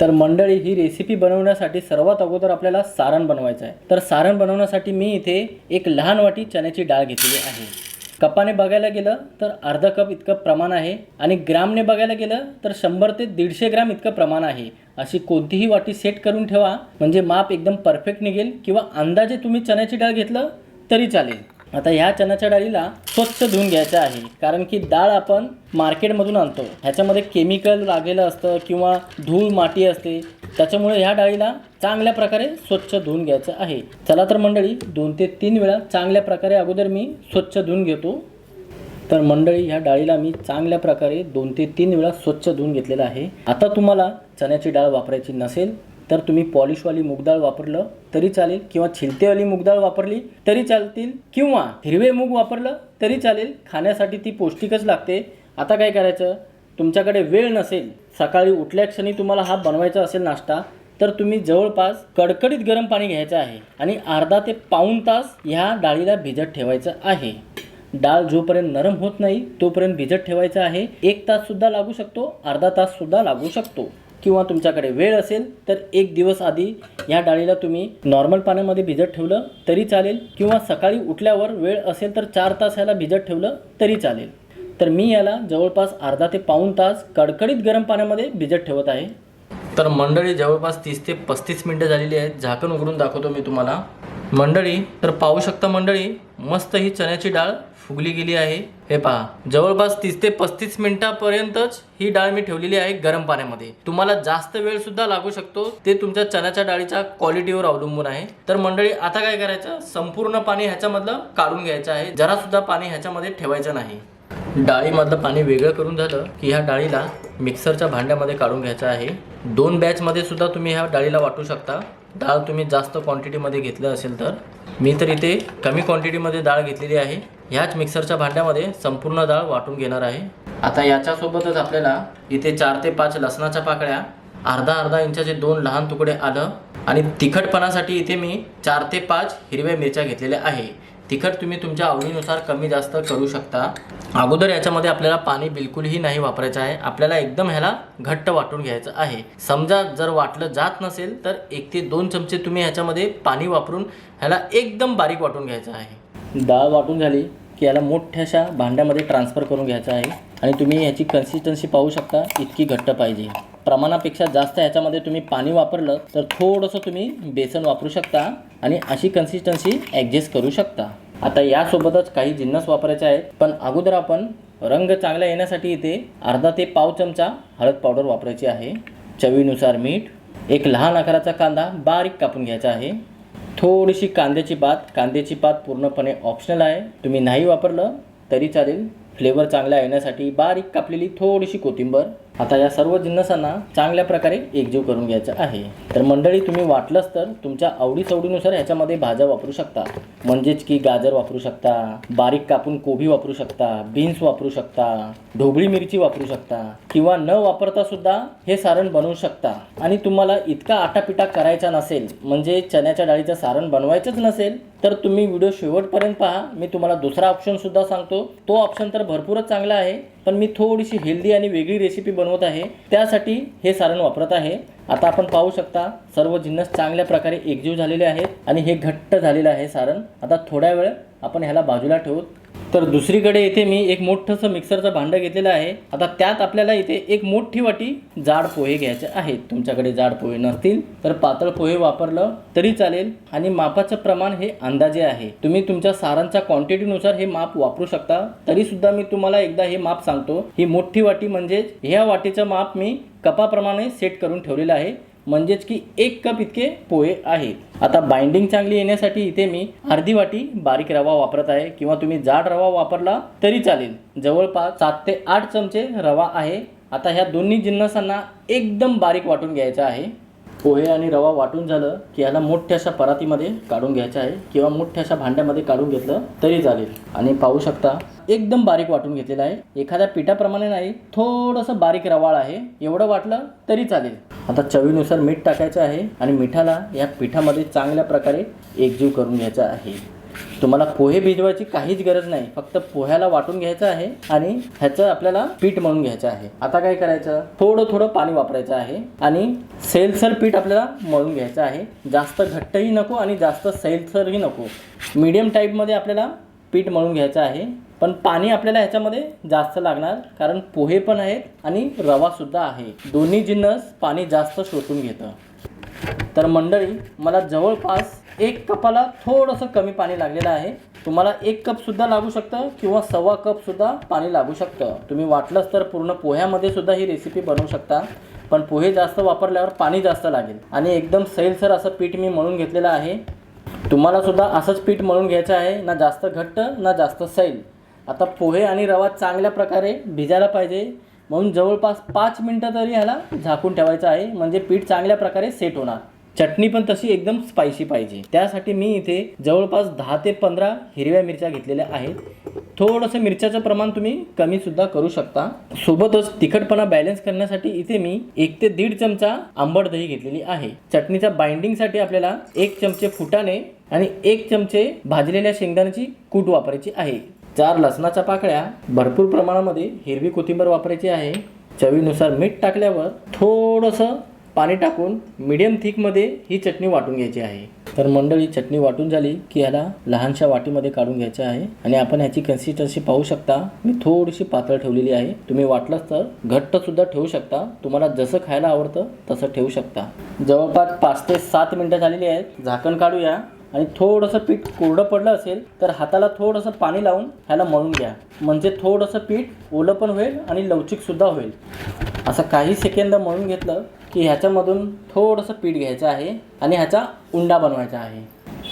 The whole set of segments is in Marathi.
तर मंडळी ही रेसिपी बनवण्यासाठी सर्वात अगोदर आपल्याला सारण बनवायचं आहे. तर सारण बनवण्यासाठी मी इथे एक लहान वाटी चण्याची डाळ घेतलेली आहे. कपाने बघायला गेलं तर अर्धा कप इतकं प्रमाण आहे आणि ग्रामने बघायला गेलं तर शंभर ते दीडशे ग्राम इतकं प्रमाण आहे. अशी कोणतीही वाटी सेट करून ठेवा म्हणजे माप एकदम परफेक्ट निघेल किंवा अंदाजे तुम्ही चण्याची डाळ घेतलं तरी चालेल. आता ह्या चण्याच्या डाळीला स्वच्छ धुवून घ्यायचं आहे. कारण की डाळ आपण मार्केटमधून आणतो. ह्याच्यामध्ये केमिकल लागलेलं असतं किंवा धूळ माती असते. त्याच्यामुळे ह्या डाळीला चांगल्या प्रकारे स्वच्छ धुवून घ्यायचं आहे. चला तर मंडळी दोन ते तीन वेळा चांगल्या प्रकारे अगोदर मी स्वच्छ धुवून घेतो. तर मंडळी ह्या डाळीला मी चांगल्या प्रकारे दोन ते तीन वेळा स्वच्छ धुवून घेतलेलं आहे. आता तुम्हाला चण्याची डाळ वापरायची नसेल तर तुम्ही पॉलिशवाली मुगडाळ वापरलं तरी चालेल किंवा छिलतेवाली मुगडाळ वापरली तरी चालतील किंवा हिरवे मूग वापरलं तरी चालेल. खाण्यासाठी ती पौष्टिकच लागते. आता काय करायचं? तुमच्याकडे वेळ नसेल. सकाळी उठल्या क्षणी तुम्हाला हा बनवायचा असेल नाश्ता तर तुम्ही जवळपास कडकडीत गरम पाणी घ्यायचं आहे आणि अर्धा ते पाऊण तास ह्या डाळीला भिजत ठेवायचं आहे. डाळ जोपर्यंत नरम होत नाही तोपर्यंत भिजत ठेवायचं आहे. एक ताससुद्धा लागू शकतो अर्धा ताससुद्धा लागू शकतो. किंवा तुमच्याकडे वेळ असेल तर एक दिवस आधी ह्या डाळीला तुम्ही नॉर्मल पाण्यामध्ये भिजत ठेवलं तरी चालेल किंवा सकाळी उठल्यावर वेळ असेल तर चार तास ह्याला भिजत ठेवलं तरी चालेल. तर मी याला जवळपास अर्धा ते पाऊण तास कडकडीत गरम पाण्यामध्ये भिजत ठेवत आहे. तर मंडळी जवळपास तीस ते पस्तीस मिनटं झालेली आहेत. झाकण उघडून दाखवतो मी तुम्हाला. मंडळी तर पाहू शकता मंडळी मस्त ही चण्याची डाळ फुगली गेली आहे. हे पहा जवळपास तीस ते पस्तीस मिनिटापर्यंतच ही डाळ मी ठेवलेली आहे गरम पाण्यामध्ये. तुम्हाला जास्त वेळ सुद्धा लागू शकतो ते तुमच्या चण्याच्या डाळीच्या क्वालिटीवर अवलंबून आहे. तर मंडळी आता काय करायचं? संपूर्ण पाणी ह्याच्यामधलं काढून घ्यायचं आहे. जरा सुद्धा पाणी ह्याच्यामध्ये ठेवायचं नाही. डाळीमधलं पाणी वेगळं करून झालं की ह्या डाळीला मिक्सरच्या भांड्यामध्ये काढून घ्यायचं आहे. दोन बॅचमध्ये सुद्धा तुम्ही ह्या डाळीला वाटू शकता. डाळ तुम्ही जास्त क्वांटिटीमध्ये घेतलं असेल तर. मी तर इथे कमी क्वांटिटीमध्ये डाळ घेतलेली आहे. ह्याच मिक्सरच्या भांड्यामध्ये संपूर्ण डाळ वाटून घेणार आहे. आता याच्यासोबतच आपल्याला इथे चार ते पाच लसणाच्या पाकळ्या अर्धा अर्धा इंचाचे दोन लहान तुकडे आलं आणि तिखटपणासाठी इथे मी चार ते पाच हिरव्या मिरच्या घेतलेल्या आहे. तिखट तुम्ही तुमच्या आवडीनुसार कमी जास्त करू शकता. अगोदर याच्यामध्ये आपल्याला पाणी बिलकुलही नाही वापरायचं आहे. आपल्याला एकदम ह्याला घट्ट वाटून घ्यायचं आहे. समजा जर वाटलं जात नसेल तर एक ते दोन चमचे तुम्ही ह्याच्यामध्ये पाणी वापरून ह्याला एकदम बारीक वाटून घ्यायचं आहे. डाळ वाटून झाली की याला मोठ्याशा भांड्यामध्ये ट्रान्सफर करून घ्यायचं आहे. आणि तुम्ही ह्याची कन्सिस्टन्सी पाहू शकता इतकी घट्ट पाहिजे. प्रमाणापेक्षा जास्त ह्याच्यामध्ये तुम्ही पाणी वापरलं तर थोडंसं तुम्ही बेसन वापरू शकता आणि अशी कन्सिस्टन्सी ॲडजस्ट करू शकता. आता यासोबतच काही जिन्नस वापरायचे आहेत. पण अगोदर आपण रंग चांगला येण्यासाठी इथे अर्धा ते पाव चमचा हळद पावडर वापरायची आहे. चवीनुसार मीठ एक लहान आकाराचा कांदा बारीक कापून घ्यायचा आहे. थोडीशी कांद्याची पात कांद्याची पात पूर्णपणे ऑप्शनल आहे. तुम्ही नाही वापरलं तरी चालेल. फ्लेवर चांगला येण्यासाठी बारीक कापलेली थोडीशी कोथिंबर आता या सर्व जिन्नसांना चांगल्या प्रकारे एकजीव करून घ्यायचं आहे. तर मंडळी तुम्ही वाटलंच तर तुमच्या आवडीसवडीनुसार ह्याच्यामध्ये भाज्या वापरू शकता. म्हणजेच की गाजर वापरू शकता बारीक कापून कोबी वापरू शकता बीन्स वापरू शकता ढोबळी मिरची वापरू शकता किंवा न वापरता सुद्धा हे सारण बनवू शकता. आणि तुम्हाला इतका आटापिटा करायचा नसेल म्हणजे चण्याच्या डाळीचं सारण बनवायचंच नसेल तर तुम्ही व्हिडिओ शेवटपर्यंत पहा. मी तुम्हाला दुसरा ऑप्शन सुद्धा सांगतो. तो ऑप्शन तर भरपूरच चांगला आहे. पण मी थोडीशी हेल्दी आणि वेगळी रेसिपी बनवत आहे. त्यासाठी हे सारण वापरत आहे. आता आपण पाहू शकता सर्व जिन्नस चांगल्या प्रकारे एकजीव झालेले आहेत आणि हे घट्ट झालेलं आहे सारण. आता थोड्या वेळ आपण ह्याला बाजूला ठेवू तर दुसरीकडे इथे मी एक मोठंसं मिक्सरचं भांडं घेतलेलं आहे. आता त्यात आपल्याला इथे एक मोठी वाटी जाड पोहे घ्यायचे आहेत. तुमच्याकडे जाड पोहे नसतील तर पातळ पोहे वापरलं तरी चालेल. आणि मापाचं प्रमाण हे अंदाजे आहे. तुम्ही तुमच्या सारांच्या क्वांटिटीनुसार हे माप वापरू शकता. तरी सुद्धा मी तुम्हाला एकदा हे माप सांगतो. ही मोठी वाटी म्हणजेच ह्या वाटीचं माप मी कपाप्रमाणे सेट करून ठेवलेलं आहे. म्हणजेच की एक कप इतके पोहे आहेत. आता बाइंडिंग चांगली येण्यासाठी इथे मी अर्धी वाटी बारीक रवा वापरत आहे. किंवा तुम्ही जाड रवा वापरला तरी चालेल. जवळपास सात ते आठ चमचे रवा आहे. आता ह्या दोन्ही जिन्नसांना एकदम बारीक वाटून घ्यायचा आहे. पोहे आणि रवा वाटून झालं की ह्याला मोठ्याशा परातीमध्ये काढून घ्यायचं आहे किंवा मोठ्याशा भांड्यामध्ये काढून घेतलं तरी चालेल. आणि पाहू शकता एकदम बारीक वाटून घेतलेलं आहे. एखाद्या पिठाप्रमाणे नाही थोडंसं बारीक रवाळ आहे. एवढं वाटलं तरी चालेल. आता चवीनुसार मीठ टाकायचं आहे आणि मिठाला या पिठामध्ये चांगल्या प्रकारे एकजीव करून घ्यायचा आहे. तुम्हाला पोहे भिजवायची काहीच गरज नाही. फक्त पोह्याला वाटून घ्यायचं आहे आणि ह्याचं आपल्याला पीठ म्हणून घ्यायचं आहे. आता काय करायचं? थोडं थोडं पाणी वापरायचं आहे आणि सैलसर पीठ आपल्याला मळून घ्यायचं आहे. जास्त घट्टही नको आणि जास्त सैलसरही नको. मीडियम टाईपमध्ये आपल्याला पीठ मळून घ्यायचं आहे. पण पाणी आपल्याला ह्याच्यामध्ये जास्त लागणार कारण पोहे पण आहेत आणि रवासुद्धा आहे. दोन्ही जिन्नस पाणी जास्त शोषून घेतं. तर मंडळी मला जवळपास एक कपाला थोडंसं कमी पाणी लागलेलं आहे. तुम्हाला एक कपसुद्धा लागू शकतं किंवा सव्वा कपसुद्धा पाणी लागू शकतं. तुम्ही वाटलंच तर पूर्ण पोह्यामध्ये सुद्धा ही रेसिपी बनवू शकता पण पोहे जास्त वापरल्यावर पाणी जास्त लागेल. आणि एकदम सैलसर असं पीठ मी मळून घेतलेलं आहे. तुम्हाला सुद्धा असंच पीठ मळून घ्यायचं आहे ना जास्त घट्ट ना जास्त सैल. आता पोहे आणि रवा चांगल्या प्रकारे भिजायला पाहिजे. म्हणून जवळपास पाच मिनटं तरी ह्याला झाकून ठेवायचं आहे. म्हणजे पीठ चांगल्या प्रकारे सेट होणार. चटणी पण तशी एकदम स्पायसी पाहिजे. त्यासाठी मी इथे जवळपास दहा ते पंधरा हिरव्या मिरच्या घेतलेल्या आहेत. थोडंसं मिरच्याचं प्रमाण तुम्ही कमीसुद्धा करू शकता. सोबतच तिखटपणा बॅलन्स करण्यासाठी इथे मी एक ते दीड चमचा आंबट दही घेतलेली आहे. चटणीच्या बाइंडिंगसाठी आपल्याला एक चमचे फुटाणे आणि एक चमचे भाजलेल्या शेंगदाण्याची कूट वापरायची आहे. चार लसणाच्या पाकळ्या भरपूर प्रमाणामध्ये हिरवी कोथिंबीर वापरायची आहे. चवीनुसार मीठ टाकल्यावर थोडंसं पाणी टाकून मिडियम थिकमध्ये ही चटणी वाटून घ्यायची आहे. तर मंडळी चटणी वाटून झाली की ह्याला लहानशा वाटीमध्ये काढून घ्यायचं आहे आणि आपण ह्याची कन्सिस्टन्सी पाहू शकता. मी थोडीशी पातळ ठेवलेली आहे. तुम्ही वाटलंच तर घट्ट सुद्धा ठेवू शकता. तुम्हाला जसं खायला आवडतं तसं ठेवू शकता. जवळपास पाच ते सात मिनटं झालेली आहेत. झाकण काढूया. आणि थोडंसं पीठ कोरडं पडलं असेल तर हाताला थोडंसं पाणी लावून ह्याला मळून घ्या. म्हणजे थोडंसं पीठ ओलं पण होईल आणि लवचिकसुद्धा होईल. असं काही सेकंद मळून घेतलं की ह्याच्यामधून थोडंसं पीठ घ्यायचं आहे आणि ह्याचा उंडा बनवायचा आहे.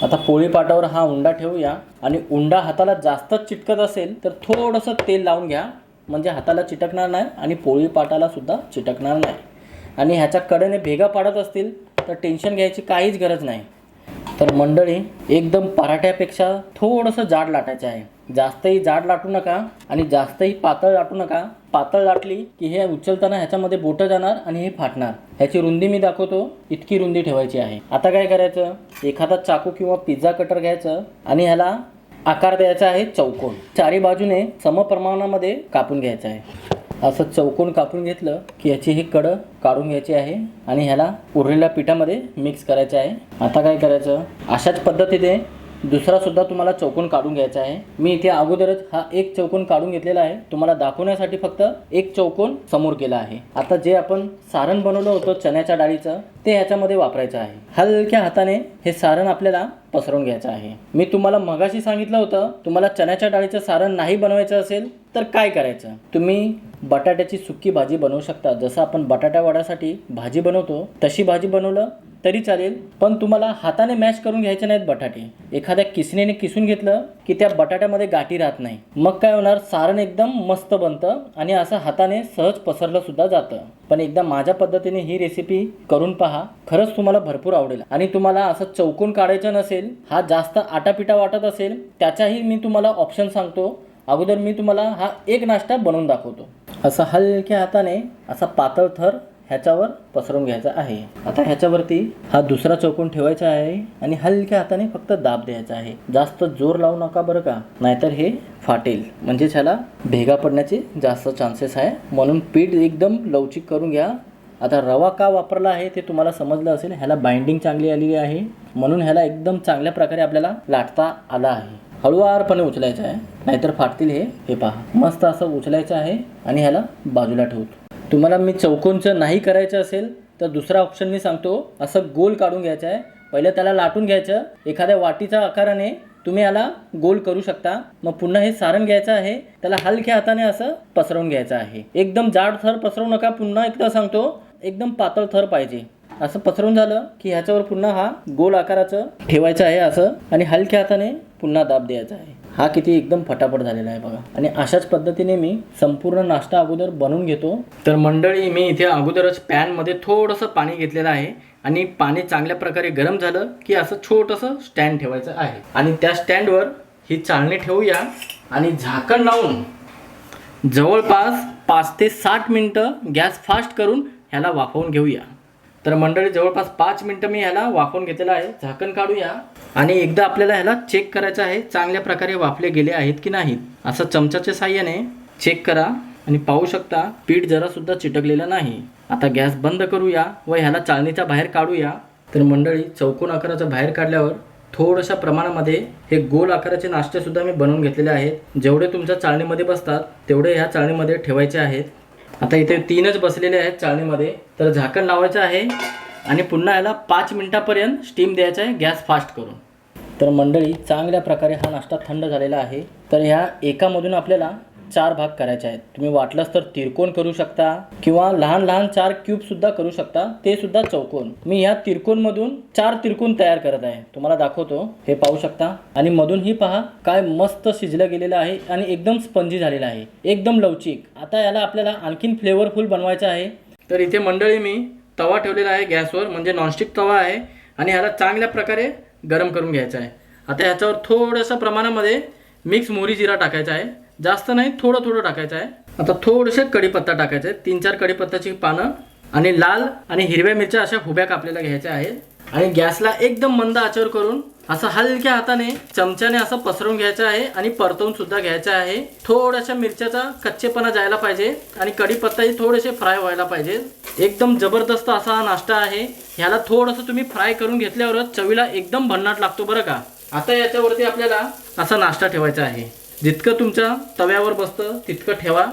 आता पोळी पाटावर हा उंडा ठेवूया आणि उंडा हाताला जास्तच चिटकत असेल तर थोडंसं तेल लावून घ्या. म्हणजे हाताला चिटकणार नाही आणि पोळी पाटाला सुद्धा चिटकणार नाही. आणि ह्याच्या कडेने भेगा पाडत असतील तर टेन्शन घ्यायची काहीच गरज नाही. तर मंडळी एकदम पराठ्यापेक्षा थोडंसं जाड लाटायचं आहे. जास्तही जाड लाटू नका आणि जास्तही पातळ लाटू नका. पातळ लाटली की हे उचलताना ह्याच्यामध्ये बोटं जाणार आणि हे फाटणार. ह्याची रुंदी मी दाखवतो. इतकी रुंदी ठेवायची आहे. आता काय करायचं? एखादा चाकू किंवा पिझ्झा कटर घ्यायचं आणि ह्याला आकार द्यायचा आहे चौकोन. चारी बाजूने समप्रमाणामध्ये कापून घ्यायचं आहे. असं चौकोन कापून घेतलं की याची ही कडं काढून घ्यायची आहे आणि ह्याला उरलेल्या पिठामध्ये मिक्स करायचं आहे. आता काय करायचं? अशाच पद्धतीने दुसरा सुद्धा तुम्हाला चौकोन काढून घ्यायचा आहे. मी इथे अगोदरच हा एक चौकोन काढून घेतलेला आहे. तुम्हाला दाखवण्यासाठी फक्त एक चौकोन समोर केला आहे. आता जे आपण सारण बनवलं होतं चण्याच्या डाळीचं ते ह्याच्यामध्ये वापरायचं आहे. हलक्या हाताने हे सारण आपल्याला पसरवून घ्यायचं आहे. मी तुम्हाला मगाशी सांगितलं होतं तुम्हाला चण्याच्या डाळीचं सारण नाही बनवायचं असेल तर काय करायचं? तुम्ही बटाट्याची सुक्की भाजी बनवू शकता. जसं आपण बटाटा भाजी बनवतो तशी भाजी बनवलं तरी चालेल पण तुम्हाला हाताने मॅश करून घ्यायचे नाहीत बटाटे. एखाद्या किसणीने किसून घेतलं की त्या बटाट्यामध्ये गाठी राहत नाही. मग काय होणार? सारण एकदम मस्त बनतं आणि असं हाताने सहज पसरलं सुद्धा जातं. पण एकदा माझ्या पद्धतीने ही रेसिपी करून पहा. खरंच तुम्हाला भरपूर आवडेल. आणि तुम्हाला असं चौकून काढायचं नसेल हा जास्त आटापिटा वाटत असेल त्याचाही मी तुम्हाला ऑप्शन सांगतो. अगोदर मी तुम्हाला हा एक नाश्ता बनवून दाखवतो. असा हलक्या हाताने असा पातळ थर ह्याच्यावर पसरवून घ्यायचा आहे. आता ह्याच्यावरती हा दुसरा चौकून ठेवायचा आहे आणि हलक्या हाताने फक्त दाब द्यायचा आहे. जास्त जोर लावू नका बरं का नाहीतर हे फाटेल. म्हणजेच ह्याला भेगा पडण्याचे जास्त चान्सेस आहे. म्हणून पीठ एकदम लवचिक करून घ्या. आता रवा का वापरला आहे ते तुम्हाला समजलं असेल. ह्याला बाइंडिंग चांगली आलेली आहे. म्हणून ह्याला एकदम चांगल्या प्रकारे आपल्याला लाटता आला आहे. हळुवारपणे उचलायचं आहे. नाहीतर फाटतील हे. हे पहा. मस्त असं उचलायचं आहे आणि ह्याला बाजूला ठेवतो तुम्हाला मी चौकोनचं नाही करायचं असेल तर दुसरा ऑप्शन मी सांगतो. असं गोल काढून घ्यायचं आहे. पहिलं त्याला लाटून घ्यायचं. एखाद्या वाटीच्या आकाराने तुम्ही याला गोल करू शकता. मग पुन्हा हे सारण घ्यायचं आहे. त्याला हलक्या हाताने असं पसरवून घ्यायचं आहे. एकदम जाड थर पसरवू नका. पुन्हा एकदा सांगतो. एकदम पातळ थर पाहिजे. असं पसरवून झालं की ह्याच्यावर पुन्हा हा गोल आकाराचं ठेवायचं आहे असं आणि हलक्या हाताने पुन्हा दाब द्यायचा आहे. हा किती एकदम फटाफट झालेला आहे बघा. आणि अशाच पद्धतीने मी संपूर्ण नाश्ता अगोदर बनवून घेतो. तर मंडळी मी इथे अगोदरच पॅनमध्ये थोडंसं पाणी घेतलेलं आहे आणि पाणी चांगल्या प्रकारे गरम झालं की असं छोटंसं स्टँड ठेवायचं आहे. आणि त्या स्टँडवर ही चाळणी ठेवूया आणि झाकण लावून जवळपास पाच ते साठ मिनटं गॅस फास्ट करून ह्याला वाफवून घेऊया. तर मंडळी जवळपास पाच मिनटं मी ह्याला वाफून घेतलेलं आहे. झाकण काढूया. आणि एकदा आपल्याला ह्याला चेक करायचं आहे चांगल्या प्रकारे वाफले गेले आहेत की नाहीत. असं चमच्याच्या साह्याने चेक करा. आणि पाहू शकता पीठ जरासुद्धा चिटकलेलं नाही. आता गॅस बंद करूया व ह्याला चाळणीच्या बाहेर काढूया. तर मंडळी चौकोन आकाराच्या बाहेर काढल्यावर थोड्याशा प्रमाणामध्ये हे गोल आकाराचे नाश्ते सुद्धा मी बनवून घेतलेले आहेत. जेवढे तुमच्या चाळणीमध्ये बसतात तेवढे ह्या चाळणीमध्ये ठेवायचे आहेत. आता इथे तीनच बसलेले आहेत चाळणीमध्ये तर झाकण लावायचं आहे आणि पुन्हा याला पाच मिनटापर्यंत स्टीम द्यायचं आहे गॅस फास्ट करून. तर मंडळी चांगल्या प्रकारे हा नाश्ता थंड झालेला आहे. तर ह्या एकामधून आपल्याला चार भाग करायचे आहेत. तुम्ही वाटलंच तर तिरकोण करू शकता किंवा लहान लहान चार क्यूब सुद्धा करू शकता. ते सुद्धा चौकोन. मी ह्या तिरकोणमधून चार तिरकोण तयार करत आहे. तुम्हाला दाखवतो. हे पाहू शकता. आणि मधून ही पहा काय मस्त शिजलं गेलेलं आहे आणि एकदम स्पंजी झालेलं आहे. एकदम लवचिक. आता याला आपल्याला आणखीन फ्लेवरफुल बनवायचं आहे. तर इथे मंडळी मी तवा ठेवलेला आहे गॅसवर म्हणजे नॉनस्टिक तवा आहे. आणि ह्याला चांगल्या प्रकारे गरम करून घ्यायचा आहे. आता ह्याच्यावर थोडंसं प्रमाणामध्ये मिक्स मोहरी जिरा टाकायचा आहे. जास्त नाही थोडं थोडं टाकायचं आहे. आता थोडेसे कढीपत्ता टाकायचा आहे तीन चार कढीपत्त्याची पानं आणि लाल आणि हिरव्या मिरच्या अशा हुब्या कापलेल्या घ्यायच्या आहेत. आणि गॅसला एकदम मंद आचर करून असं हलक्या हाताने चमच्याने असं पसरवून घ्यायचं आहे आणि परतवून सुद्धा घ्यायचं आहे. थोड्याशा मिरच्याचा कच्चेपणा जायला पाहिजे आणि कढीपत्ताही थोडेसे फ्राय व्हायला पाहिजे. एकदम जबरदस्त असा हा नाश्ता आहे. ह्याला थोडंसं तुम्ही फ्राय करून घेतल्यावरच चवीला एकदम भन्नाट लागतो बरं का. आता याच्यावरती आपल्याला असा नाश्ता ठेवायचा आहे. जितकं तुमच्या तव्यावर बसतं तितकं ठेवा.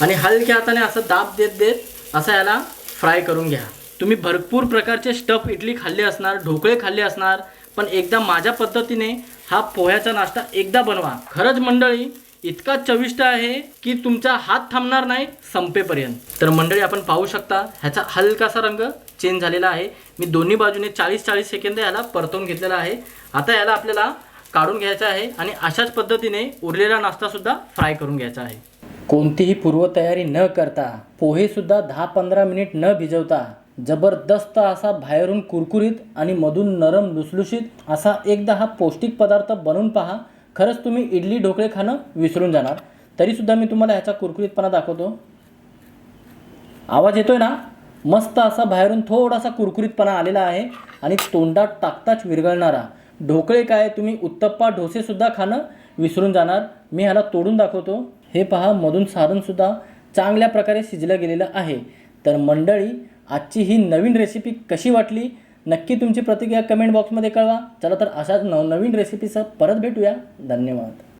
आणि हलक्या हाताने असं दाब देत देत असं याला फ्राय करून घ्या. तुम्ही भरपूर प्रकारचे स्टफ इडली खाल्ले असणार ढोकळे खाल्ले असणार पण एकदा माझ्या पद्धतीने हा पोह्याचा नाश्ता एकदा बनवा. खरंच मंडळी इतका चविष्ट आहे की तुमचा हात थांबणार नाही संपेपर्यंत. तर मंडळी आपण पाहू शकता ह्याचा हलकासा रंग चेंज झालेला आहे. मी दोन्ही बाजूने चाळीस चाळीस सेकंद याला परतवून घेतलेला आहे. आता याला आपल्याला काढून घ्यायचा आहे आणि अशाच पद्धतीने उरलेला नाश्तासुद्धा फ्राय करून घ्यायचा आहे. कोणतीही पूर्वतयारी न करता पोहेसुद्धा दहा पंधरा मिनिट न भिजवता जबरदस्त असा बाहेरून कुरकुरीत आणि मधून नरम लुसलुशीत असा एकदा हा पौष्टिक पदार्थ बनवून पहा. खरंच तुम्ही इडली ढोकळे खाणं विसरून जाणार. तरीसुद्धा मी तुम्हाला ह्याचा कुरकुरीतपणा दाखवतो. आवाज येतोय ना? मस्त असा बाहेरून थोडासा कुरकुरीतपणा आलेला आहे आणि तोंडात टाकताच विरघळणारा. ढोकळे काय? तुम्ही उत्तप्पा डोसेसुद्धा खाणं विसरून जाणार. मी ह्याला तोडून दाखवतो. हे पहा मधून सारणसुद्धा चांगल्या प्रकारे शिजलं गेलेलं आहे. तर मंडळी आजची ही नवीन रेसिपी कशी वाटली? नक्की तुमची प्रतिक्रिया कमेंट बॉक्समध्ये कळवा. चला तर अशाच नवनवीन रेसिपीसह परत भेटूया. धन्यवाद.